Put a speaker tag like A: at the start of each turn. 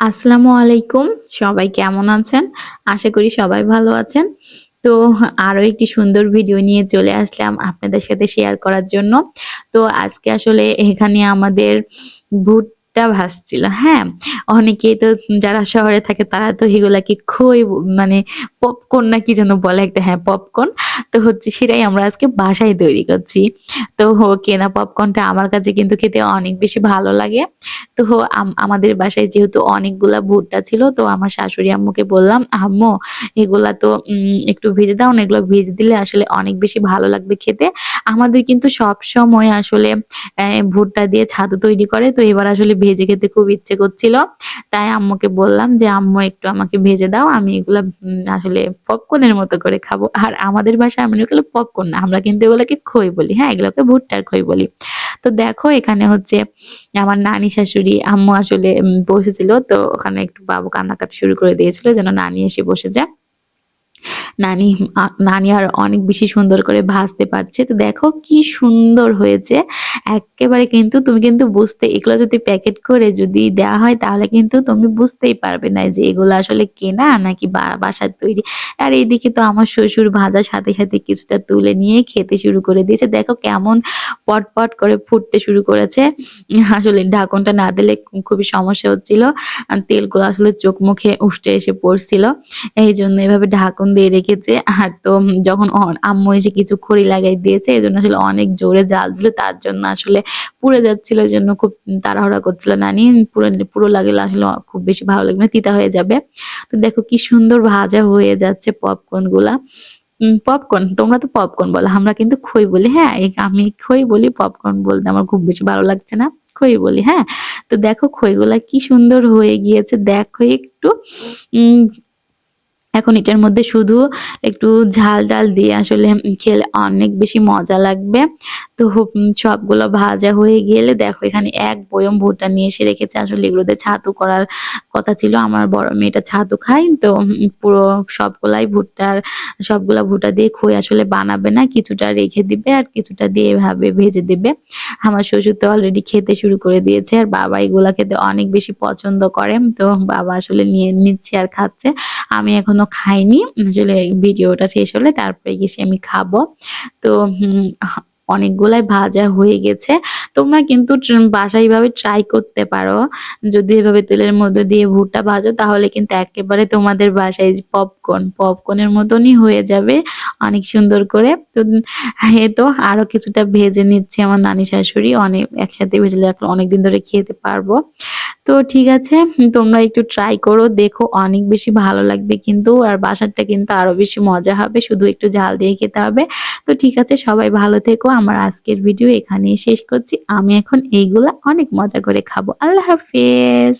A: আসসালামু আলাইকুম। সবাই কেমন আছেন? আশা করি সবাই ভালো আছেন। তো আরও একটি সুন্দর ভিডিও নিয়ে চলে আসলাম আপনাদের সাথে শেয়ার করার জন্য। তো আজকে আসলে এখানে আমাদের ভুট্টা ভাজছিল হ্যাঁ? অনেকেই তো যারা শহরে থাকে তারা তো এগুলাকে খই মানে পপকর্ন না কি যেন বলে একটা হ্যাঁ পপকর্ন তো হচ্ছে সেটাই আমরা আজকে বাসায় তৈরি করছি। তো হো, কেনা পপকর্নটা আমার কাছে কিন্তু খেতে অনেক বেশি ভালো লাগে। তো হো আমাদের বাসায় যেহেতু অনেকগুলা ভুট্টা ছিল, তো আমার শাশুড়ি আম্মুকে বললাম, আম্মু, এগুলা তো একটু ভেজে দাও না, এগুলো ভেজে দিলে আসলে অনেক বেশি ভালো লাগবে খেতে। আমাদের কিন্তু সব সময় আসলে ভুট্টা দিয়ে ছাতু তৈরি করে। তো এবার আসলে ভেজে খেতে খুব ইচ্ছে করছিল। তাই আম্মুকে বললাম যে, আম্মু, একটু আমাকে ভেজে দাও। আমি এগুলা আসলে পপকর্নের মতো করে খাব। আর আমাদের বাসায় আমরা এগুলো পপকর্ন না, আমরা কিন্তু এগুলোকে খই বলি। হ্যাঁ এগুলোকে ভুট্টার খই বলি। তো দেখো, এখানে হচ্ছে আমার নানি শাশুড়ি, আম্মু আসলে বসেছিল। তো ওখানে একটু বাবু কান্নাকাটি শুরু করে দিয়েছিল, যেন নানি এসে বসে যায়। নানি নানি আর অনেক বেশি সুন্দর করে ভাজতে পারছে। তো দেখো কি সুন্দর হয়েছে। একেবারে কিন্তু তুমি কিন্তু বুঝতে, এগুলো যদি প্যাকেট করে যদি দেওয়া হয়, তাহলে কিন্তু তুমি বুঝতেই পারবে না যে এগুলো আসলে কেনা নাকি বাসার তৈরি। আর এইদিকে তো আমার শ্বশুর ভাজার সাথে সাথে কিছুটা তুলে নিয়ে খেতে শুরু করে দিয়েছে। দেখো কেমন পটপট করে ফুটতে শুরু করেছে। আসলে ঢাকনটা না দিলে খুবই সমস্যা হচ্ছিল। তেলগুলো আসলে চোখ মুখে উষ্টে এসে পড়ছিল। এই জন্য এভাবে ঢাকন দিয়ে রেখেছে আর তো যখন আম্মু এসে কিছু খড়ি লাগাই দিয়েছে এই জন্য আসলে অনেক জোরে জাল ছিল তার জন্য আসলে পুড়ে যাচ্ছিল জন্য খুব তাড়াহুড়া করছিল নানি। পুরো পুরো লাগলে আসলে খুব বেশি ভালো লাগবে না, তিতা হয়ে যাবে। তো দেখো কি সুন্দর ভাজা হয়ে যাচ্ছে পপকর্নগুলা। পপকর্ন তোমরা তো পপকর্ন বলো, আমরা কিন্তু খই বলি হ্যাঁ? আমি খই বলি পপকর্ন বলতে আমার খুব বেশি ভালো লাগছে না, খই বলি হ্যাঁ? তো দেখো খইগুলা কি সুন্দর হয়ে গিয়েছে, দেখো একটু। উম এখন এটার মধ্যে শুধু একটু ঝাল ডাল দিয়ে আসলে খেলে অনেক বেশি মজা লাগবে। তো সবগুলো ভাজা হয়ে গেলে দেখো এখানে এক বয়ম ভুট্টা নিয়ে এসে রেখেছে। আসলে এগুলোতে ছাতু করার কথা ছিল। আমার বড় মেয়েটা ছাতু খাই তো পুরো সবগুলাই ভুট্টার সবগুলা ভুট্টা দিয়ে খই আসলে বানাবে না। কিছুটা রেখে দিবে আর কিছুটা দিয়ে এভাবে ভেজে দিবে। আমার শ্বশুর তো অলরেডি খেতে শুরু করে দিয়েছে আর বাবা এগুলা খেতে অনেক বেশি পছন্দ করে তো বাবা আসলে নিয়ে নিচ্ছে আর খাচ্ছে। আমি এখনও খাইনি। আসলে ভিডিওটা শেষ হলে তারপরে গিয়ে আমি খাব। তো অনেকগুলাই ভাজা হয়ে গেছে। তোমরা কিন্তু বাসায় এইভাবে ট্রাই করতে পারো। যদি এভাবে তেলের মধ্যে দিয়ে ভুট্টা ভাজো, তাহলে কিন্তু একেবারে তোমাদের বাসায় পপকর্ন পপকর্নের মতনই হয়ে যাবে অনেক সুন্দর করে। তো এ তো, আরও কিছুটা ভেজে নিচ্ছে আমার নানি শাশুড়ি। অনেক একসাথে ভেজে রাখলে অনেকদিন ধরে খেতে পারব। তো ঠিক আছে, তোমরা একটু ট্রাই করো, দেখো অনেক বেশি ভালো লাগবে কিন্তু, আর বাসারটা কিন্তু আরও বেশি মজা হবে। শুধু একটু ঝাল দিয়ে খেতে হবে। তো ঠিক আছে, সবাই ভালো থেকো। আমার আজকের ভিডিও এখানেই শেষ করছি। আমি এখন এইগুলা অনেক মজা করে খাব। আল্লাহ হাফেজ।